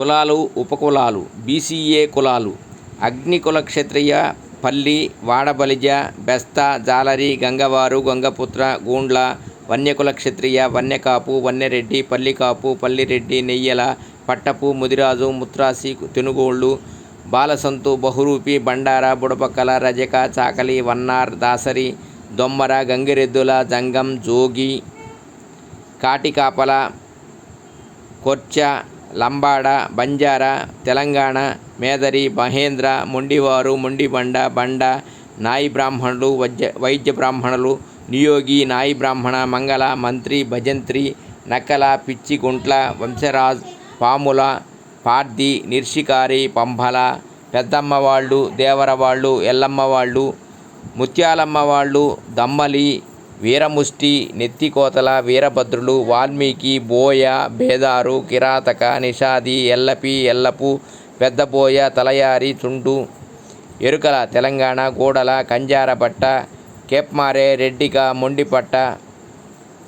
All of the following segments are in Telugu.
కులాలు ఉపకులాలు బీసీఏ కులాలు అగ్నికుల క్షత్రియ పల్లి వాడబలిజ బెస్త జాలరి గంగవారు గంగపుత్ర గూండ్ల వన్యకుల క్షత్రియ వన్యకాపు వన్యరెడ్డి పల్లికాపు పల్లిరెడ్డి నెయ్యల పట్టపు ముదిరాజు ముత్రాసి తెనుగోళ్ళు బాలసంతు బహురూపి బండార బుడపక్కల రజక చాకలి వన్నార్ దాసరి దొమ్మర గంగిరెద్దుల జంగం జోగి కాటికాపల కొర్చ లంబాడ బంజారా తెలంగాణ మేదరి మహేంద్ర మొండివారు మొండిబండ బండ నాయి బ్రాహ్మణులు వైద్య వైద్య బ్రాహ్మణులు నియోగి నాయి బ్రాహ్మణ మంగళ మంత్రి భజంత్రి నక్కల పిచ్చి గుంట్ల వంశరాజ్ పాముల పార్ది నిర్షికారి పంబల పెద్దమ్మ వాళ్ళు దేవర వాళ్ళు ఎల్లమ్మ వాళ్ళు ముత్యాలమ్మ వాళ్ళు దమ్మలి వీరముష్టి నెత్తికోతల వీరభద్రులు వాల్మీకి బోయ బేదారు కిరాతక నిషాది ఎల్లపి ఎల్లపు పెద్దబోయ తలయారి చుండు ఎరుకల తెలంగాణ గూడల కంజారపట్ట కేప్మారే రెడ్డిక మొండిపట్ట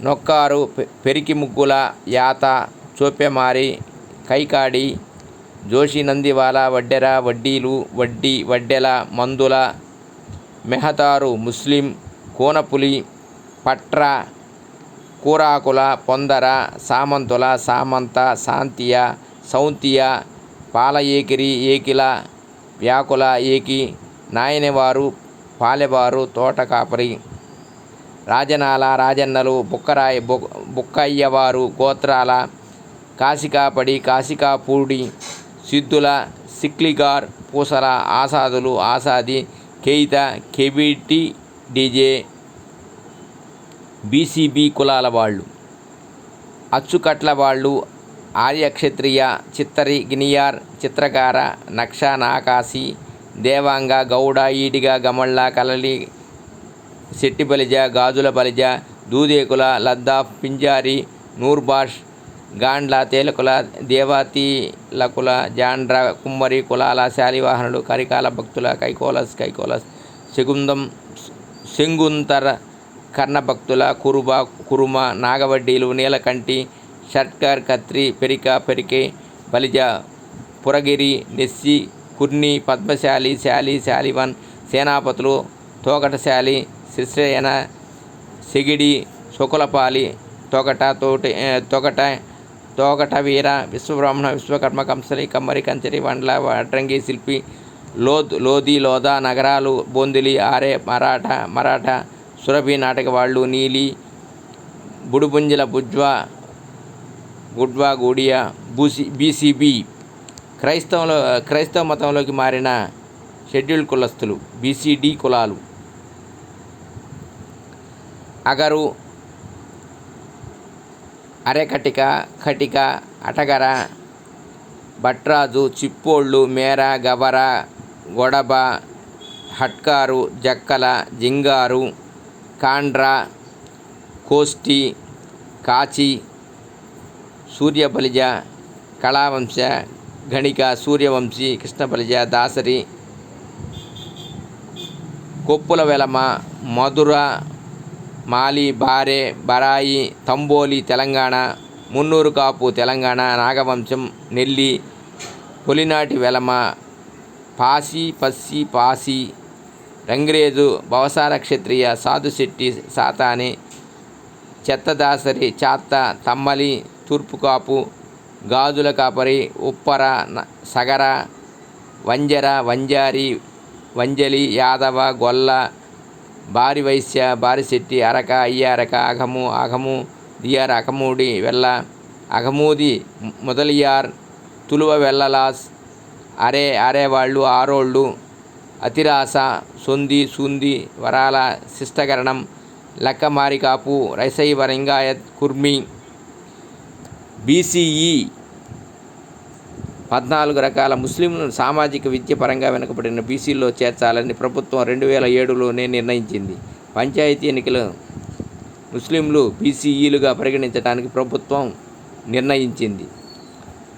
నొక్కారు పె- పెరికి ముగ్గుల యాత చోప్యమారి కైకాడి జోషి నందివాల వడ్డెర వడ్డీలు వడ్డీ వడ్డెల మందుల మెహతారు ముస్లిం కోనపులి పట్ర కూరాకుల పొందర సామంతుల సామంత శాంతియ సౌంతియ పాల ఏకిరి ఏకిల వ్యాకుల ఏకి నాయనవారు పాలెవారు తోట కాపరి రాజనాల రాజన్నలు బుక్కరాయి బుక్కయ్యవారు గోత్రాల కాశికాపడి కాశికాపూడి సిద్ధుల సిక్లిగార్ పూసల ఆసాదులు ఆసాది కేయిత కెవిటి డీజే బీసీబీ కులాల వాళ్ళు అచ్చుకట్ల వాళ్ళు ఆర్యక్షత్రియ చిత్తరి గినియార్ చిత్రకార నక్ష నాకాసి దేవాంగ గౌడ ఈడిగ గమళ్ళ కలలి శెట్టి బలిజ గాజుల బలిజ దూదేకుల లద్దాఫ్ పింజారి నూర్బాష్ గాండ్ల తేలకుల దేవాతీలకుల జాండ్ర కుమ్మరి కులాల శాలివాహనులు కరికాల భక్తుల కైకోలస్ కైకోలస్ శగుందం శంగుంతర కర్ణభక్తుల కురుబ కురుమ నాగవడ్డీలు నీలకంటి షట్కర్ కత్రి పెరిక పెరికే బలిజ పురగిరి నెస్సి కుర్ని పద్మశాలి శాలి శాలివన్ సేనాపతులు తోకటశాలి శిశ్రయన సిగిడి శుకులపాలి తోకట తోటి తోకట తోకట వీర విశ్వబ్రహ్మణ విశ్వకర్మ కంసలి కమ్మరి కంచరి వండ్ల వడ్రంగి శిల్పి లోద్ లోది లోద నగరాలు బొందిలి ఆరే మరాఠ మరాఠా సురభి నాటక వాళ్ళు నీలి బుడుపుంజల బుజ్వా గుడ్వా గూడియా బూసి బీసీబీ. క్రైస్తవంలో క్రైస్తవ మతంలోకి మారిన షెడ్యూల్ కులస్తులు బీసీడీ కులాలు. అగరు అరెకటిక కటిక అటగర భట్రాజు చిప్పోళ్ళు మేర గవర గొడబ హట్కారు జక్కల జింగారు కాండ్రా కోష్టి కాచి సూర్యబలిజ కళావంశ గణిక సూర్యవంశీ కృష్ణబలిజ దాసరి కొప్పుల వెలమ మధుర మాలి బారే బరాయి తంబోలి తెలంగాణ మున్నూరు కాపు తెలంగాణ నాగవంశం నెల్లి పొలినాటి వెలమ పాసి పస్సి పాసి రంగ్రేజు భవసార క్షత్రియ సాధుశెట్టి సాతాని చెత్తదాసరి చాత్త తమ్మలి తూర్పుకాపు గాజుల కాపరి ఉప్పర న- సగర వంజర వంజారి వంజలి యాదవ గొల్ల బారి వైశ్య బారిశెట్టి అరక అయ్యారక అఘము అఘము దియార్ అకమూడి వెల్ల అగమూది మొదలియార్ ముదలియార్ తులువ వెల్లలాస్ అరే అరేవాళ్ళు ఆరోళ్ళు అతిరాస సొంది సూంది వరాల శిష్టకరణం లక్కమారికాపు రైసైవ లింగాయత్ కుర్మి. బీసీఈ పద్నాలుగు రకాల ముస్లింలను సామాజిక విద్య పరంగా వెనుకబడిన బీసీల్లో చేర్చాలని ప్రభుత్వం రెండు వేల ఏడులోనే నిర్ణయించింది. పంచాయతీ ఎన్నికలు ముస్లింలు బీసీఈలుగా పరిగణించడానికి ప్రభుత్వం నిర్ణయించింది.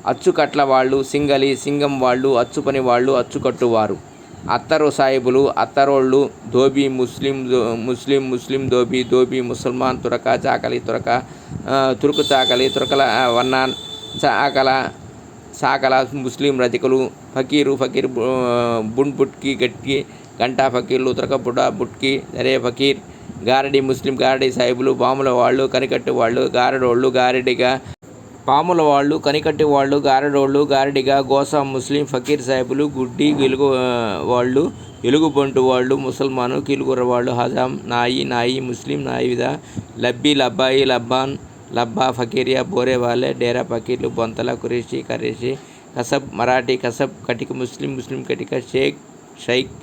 అచ్చుకట్ల వాళ్ళు సింగలి సింగం వాళ్ళు అచ్చుపని వాళ్ళు అచ్చుకట్టువారు. అత్తరు సాహిబులు అత్తరోళ్ళు ధోబీ ముస్లిం ముస్లిం ముస్లిం ధోబీ ధోబి ముసల్మాన్ తురక చాకలి తురక తురుకు చాకలి తురకల వన్నాన్ చాకల సాకల ముస్లిం రజకులు ఫకీరు ఫకీర్ బు- బున్ బుట్కి గట్కి గంటా ఫకీర్లు ఉతరక బుడా బుట్కి దరే ఫకీర్ గారడి ముస్లిం గారడి సాహిబులు బాముల వాళ్ళు కనికట్టు వాళ్ళు గారడోళ్ళు గారడిగా పాముల వాళ్ళు కనికట్టి వాళ్ళు గారడోళ్ళు గారడిగా గోసా ముస్లిం ఫకీర్ సాహిబులు గుడ్డి గిలుగు వాళ్ళు ఎలుగుబంటు వాళ్ళు ముసల్మాను కిలుగుర వాళ్ళు హజాం నాయి నాయి ముస్లిం నాయివిద లబ్బీ లబ్బాయి లబ్బాన్ లబ్బా ఫకీరియా బోరే వాళ్ళే డేరా ఫకీర్లు బొంతల కురేషి కరేషి కసబ్ మరాఠీ కసబ్ కటిక ముస్లిం ముస్లిం కటిక షేక్ షైక్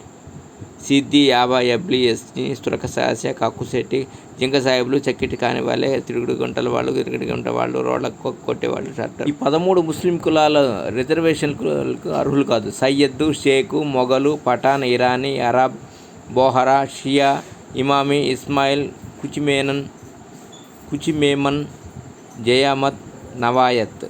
సిద్ధి యాభై ఎబ్లి ఎస్ని స్తురక సాస్య కాకుశెట్టి జింక సాహెబ్లు చక్కిటి కాని వాళ్ళే తిరుగుడు గుంటల వాళ్ళు తిరుగుడు గుంట వాళ్ళు రోడ్లకు కొట్టేవాళ్ళు ట్రాక్టర్. ఈ పదమూడు ముస్లిం కులాల రిజర్వేషన్లకు అర్హులు కాదు. సయ్యద్దు షేకు మొఘలు పఠాన్ ఇరానీ అరబ్ బోహరా షియా ఇమామి ఇస్మాయిల్ కుచిమేనన్ కుచిమేమన్ జయామత్ నవాయత్.